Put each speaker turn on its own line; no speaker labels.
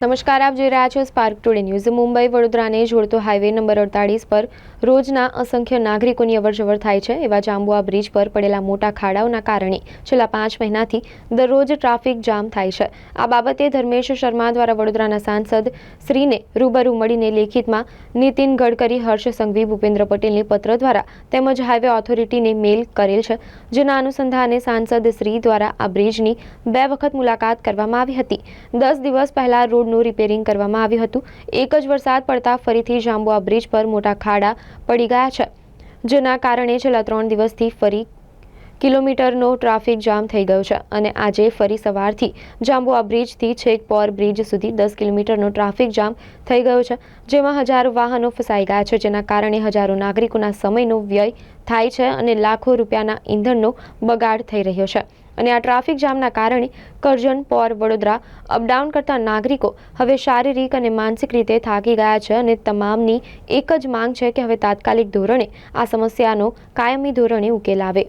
નમસ્કાર, આપ જોઈ રહ્યા છો સ્પાર્ક ટુડે ન્યૂઝ મુંબઈ, વડોદરાને જોડતો હાઈવે નંબર અડતાળીસ પર રોજના અસંખ્ય નાગરિકોની અવરજવર થાય છે. એવા જાંબુઆ બ્રિજ પર પડેલા મોટા ખાડાઓના કારણે છેલ્લા પાંચ મહિનાથી દરરોજ ટ્રાફિક જામ થાય છે. આ બાબતે ધર્મેશ શર્મા દ્વારા વડોદરાના સાંસદ શ્રીને રૂબરૂ મળીને લેખિતમાં નીતિન ગડકરી, હર્ષ સંઘવી, ભૂપેન્દ્ર પટેલને પત્ર દ્વારા તેમજ હાઈવે ઓથોરિટીને મેલ કરેલ છે. જેના અનુસંધાને સાંસદ શ્રી દ્વારા આ બ્રિજની બે વખત મુલાકાત કરવામાં આવી હતી. દસ દિવસ પહેલા રોડનું રિપેરિંગ કરવામાં આવ્યું હતું. એક જ વરસાદ પડતા ફરીથી જાંબુઆ બ્રિજ પર મોટા ખાડા પડી ગયા છે. જેના કારણે છેલ્લા ત્રણ દિવસથી ફરી કિલોમીટરનો ટ્રાફિક જામ થઈ ગયો છે અને આજે ફરી સવારથી જાંબુઆ બ્રિજથી છેક પોર બ્રિજ સુધી દસ કિલોમીટરનો ટ્રાફિક જામ થઈ ગયો છે, જેમાં હજારો વાહનો ફસાઈ ગયા છે, જેના કારણે હજારો નાગરિકોના સમયનો વ્યય થાય છે અને લાખો રૂપિયાના ઈંધણનો બગાડ થઈ રહ્યો છે. અને આ ટ્રાફિક જામના કારણે કરજણ, પોર, વડોદરા, અપડાઉન કરતા નાગરિકો હવે શારીરિક અને માનસિક રીતે થાકી ગયા છે અને તમામની એક જ માંગ છે કે હવે તાત્કાલિક ધોરણે આ સમસ્યાનો કાયમી ધોરણે ઉકેલ આવે.